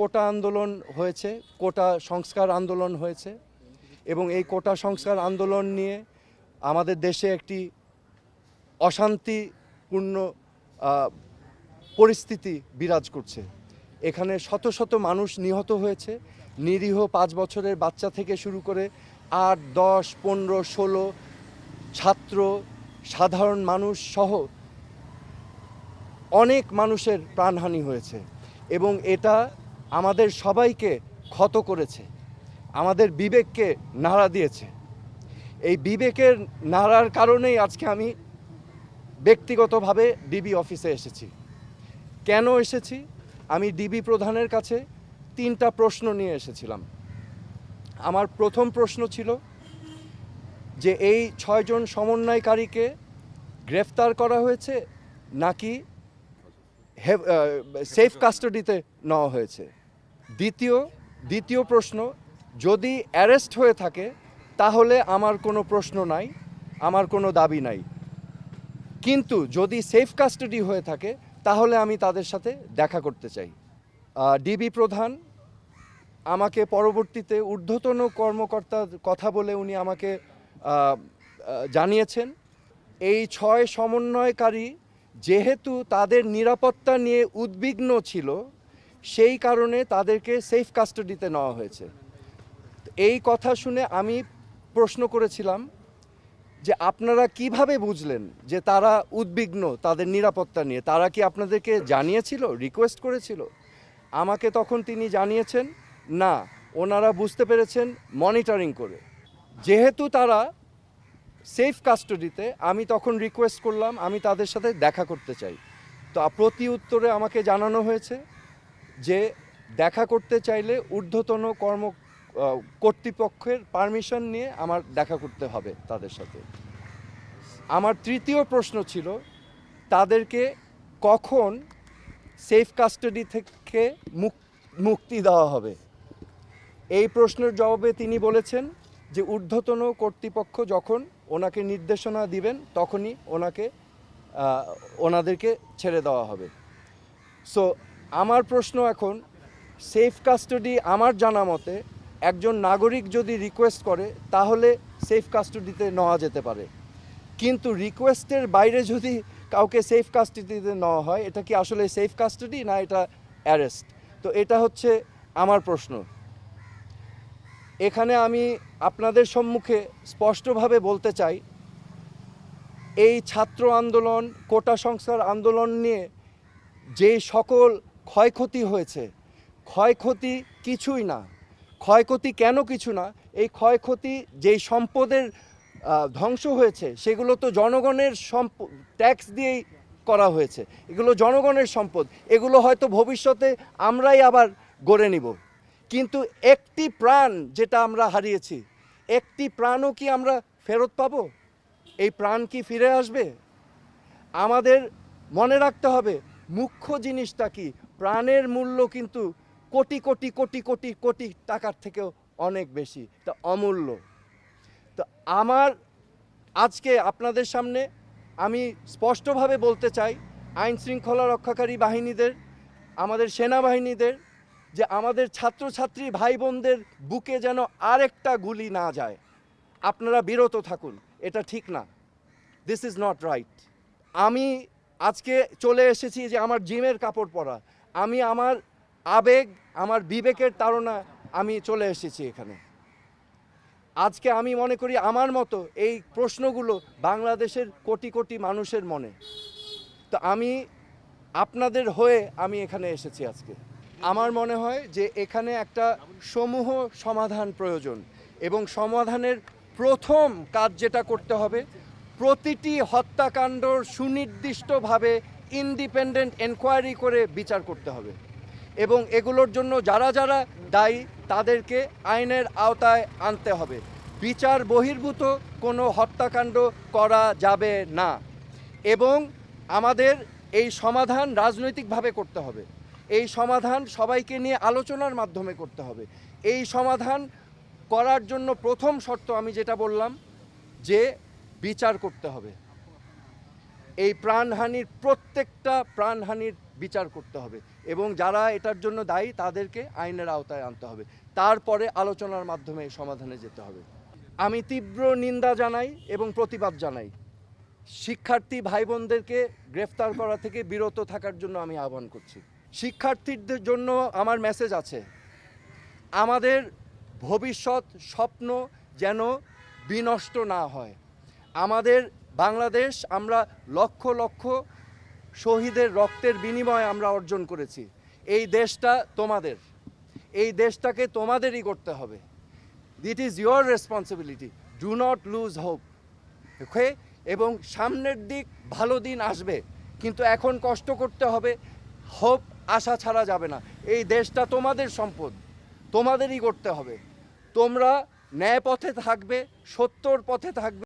কোটা আন্দোলন হয়েছে, কোটা সংস্কার আন্দোলন হয়েছে এবং এই কোটা সংস্কার আন্দোলন নিয়ে আমাদের দেশে একটি অশান্তিপূর্ণ পরিস্থিতি বিরাজ করছে। এখানে শত শত মানুষ নিহত হয়েছে, নিরীহ পাঁচ বছরের বাচ্চা থেকে শুরু করে আট, দশ, পনেরো, ষোলো ছাত্র, সাধারণ মানুষ সহ অনেক মানুষের প্রাণহানি হয়েছে এবং এটা আমাদের সবাইকে ক্ষত করেছে, আমাদের বিবেককে নাড়া দিয়েছে। এই বিবেকের নাড়ার কারণেই আজকে আমি ব্যক্তিগতভাবে ডিবি অফিসে এসেছি। কেন এসেছি? আমি ডিবি প্রধানের কাছে তিনটা প্রশ্ন নিয়ে এসেছিলাম। আমার প্রথম প্রশ্ন ছিল যে এই ছয়জন সমন্বয়কারীকে গ্রেফতার করা হয়েছে নাকি সেফ কাস্টাডিতে নেওয়া হয়েছে? দ্বিতীয় দ্বিতীয় প্রশ্ন, যদি অ্যারেস্ট হয়ে থাকে, তাহলে আমার কোনো প্রশ্ন নাই, আমার কোনো দাবি নাই। কিন্তু যদি সেফ কাস্টাডি হয়ে থাকে, তাহলে আমি তাদের সাথে দেখা করতে চাই। ডিবি প্রধান, আমাকে পরবর্তীতে ঊর্ধ্বতন কর্মকর্তার কথা বলে উনি আমাকে জানিয়েছেন, এই ছয় সমন্বয়কারী যেহেতু তাদের নিরাপত্তা নিয়ে উদ্বিগ্ন ছিল সেই কারণে তাদেরকে সেফ কাস্টাডিতে নেওয়া হয়েছে। এই কথা শুনে আমি প্রশ্ন করেছিলাম যে আপনারা কীভাবে বুঝলেন যে তারা উদ্বিগ্ন তাদের নিরাপত্তা নিয়ে? তারা কি আপনাদেরকে জানিয়েছিল রিকোয়েস্ট করেছিল? আমাকে তখন তিনি জানিয়েছেন, না, ওনারা বুঝতে পেরেছেন মনিটরিং করে। যেহেতু তারা সেফ কাস্টাডিতে আমি তখন রিকোয়েস্ট করলাম, আমি তাদের সাথে দেখা করতে চাই। তো প্রতি উত্তরে আমাকে জানানো হয়েছে যে দেখা করতে চাইলে ঊর্ধ্বতন কর্ম কর্তৃপক্ষের পারমিশন নিয়ে আমার দেখা করতে হবে তাদের সাথে। আমার তৃতীয় প্রশ্ন ছিল, তাদেরকে কখন সেফ কাস্টাডি থেকে মুক্তি দেওয়া হবে? এই প্রশ্নের জবাবে তিনি বলেছেন যে ঊর্ধ্বতন কর্তৃপক্ষ যখন ওনাকে নির্দেশনা দিবেন, তখনই ওনাকে ওনাদেরকে ছেড়ে দেওয়া হবে। সো আমার প্রশ্ন এখন সেফ কাস্টডি আমার জানা মতে, একজন নাগরিক যদি রিকোয়েস্ট করে, তাহলে সেফ কাস্টডিতে নেওয়া যেতে পারে। কিন্তু রিকোয়েস্টের বাইরে যদি কাউকে সেফ কাস্টাডিতে নেওয়া হয়, এটা কি আসলে সেফ কাস্টডি না এটা অ্যারেস্ট তো এটা হচ্ছে আমার প্রশ্ন। এখানে আমি আপনাদের সম্মুখে স্পষ্টভাবে বলতে চাই, এই ছাত্র আন্দোলন, কোটা সংস্কার আন্দোলন নিয়ে যে সকল ক্ষয়ক্ষতি হয়েছে। ক্ষয়ক্ষতি কিছুই না। ক্ষয়ক্ষতি কেন কিছু না? এই ক্ষয়ক্ষতি যেই সম্পদের ধ্বংস হয়েছে, সেগুলো তো জনগণের সম্প, ট্যাক্স দিয়েই করা হয়েছে। এগুলো জনগণের সম্পদ। এগুলো হয়তো ভবিষ্যতে আমরাই আবার গড়ে নিব। কিন্তু একটি প্রাণ যেটা আমরা হারিয়েছি, একটি প্রাণও কি আমরা ফেরত পাবো? এই প্রাণ কি ফিরে আসবে? আমাদের মনে রাখতে হবে, মুখ্য জিনিসটা কি? প্রাণের মূল্য কিন্তু কোটি কোটি কোটি কোটি কোটি টাকার থেকেও অনেক বেশি। তা অমূল্য। তো আমার আজকে আপনাদের সামনে আমি স্পষ্টভাবে বলতে চাই, আইন শৃঙ্খলা রক্ষাকারী বাহিনীদের, আমাদের সেনাবাহিনীদের, যে আমাদের ছাত্রছাত্রী ভাই বোনদের বুকে যেন আরেকটা গুলি না যায়। আপনারা বিরত থাকুন, এটা ঠিক না। দিস ইজ নট রাইট আমি আজকে চলে এসেছি যে আমার জিমের কাপড় পরা। আমি আমার আবেগ, আমার বিবেকের তাড়না আমি চলে এসেছি এখানে। আজকে আমি মনে করি আমার মতো এই প্রশ্নগুলো বাংলাদেশের কোটি কোটি মানুষের মনে। তো আমি আপনাদের হয়ে আমি এখানে এসেছি আজকে। আমার মনে হয় যে এখানে একটা সমূহ সমাধান প্রয়োজন এবং সমাধানের প্রথম কাজ যেটা করতে হবে, প্রতিটি হত্যাকাণ্ড সুনির্দিষ্টভাবে ইন্ডিপেন্ডেন্ট এনকোয়ারি করে বিচার করতে হবে। এবং এগুলোর জন্য যারা যারা দায়ী, তাদেরকে আইনের আওতায় আনতে হবে। বিচার বহির্ভূত কোনো হত্যাকাণ্ড করা যাবে না। এবং আমাদের এই সমাধান রাজনৈতিকভাবে করতে হবে। এই সমাধান সবাইকে নিয়ে আলোচনার মাধ্যমে করতে হবে। এই সমাধান করার জন্য প্রথম শর্ত আমি যেটা বললাম, যে বিচার করতে হবে। এই প্রাণহানির প্রত্যেকটা প্রাণহানির বিচার করতে হবে এবং যারা এটার জন্য দায়ী তাদেরকে আইনের আওতায় আনতে হবে। তারপরে আলোচনার মাধ্যমে সমাধানে যেতে হবে। আমি তীব্র নিন্দা জানাই এবং প্রতিবাদ জানাই। শিক্ষার্থী ভাই বোনদেরকে গ্রেফতার করা থেকে বিরত থাকার জন্য আমি আহ্বান করছি। শিক্ষার্থীদের জন্য আমার মেসেজ আছে, আমাদের ভবিষ্যৎ স্বপ্ন যেন বিনষ্ট না হয়। আমাদের বাংলাদেশ আমরা লক্ষ লক্ষ শহীদের রক্তের বিনিময়ে আমরা অর্জন করেছি। এই দেশটা তোমাদের। এই দেশটাকে তোমাদেরই করতে হবে। This is your responsibility do not lose hope okay এবং সামনের দিক ভালো দিন আসবে। কিন্তু এখন কষ্ট করতে হবে। হোপ আশা ছাড়া যাবে না। এই দেশটা তোমাদের সম্পদ। তোমাদেরই করতে হবে। তোমরা ন্যায় পথে থাকবে, সত্যর পথে থাকবে।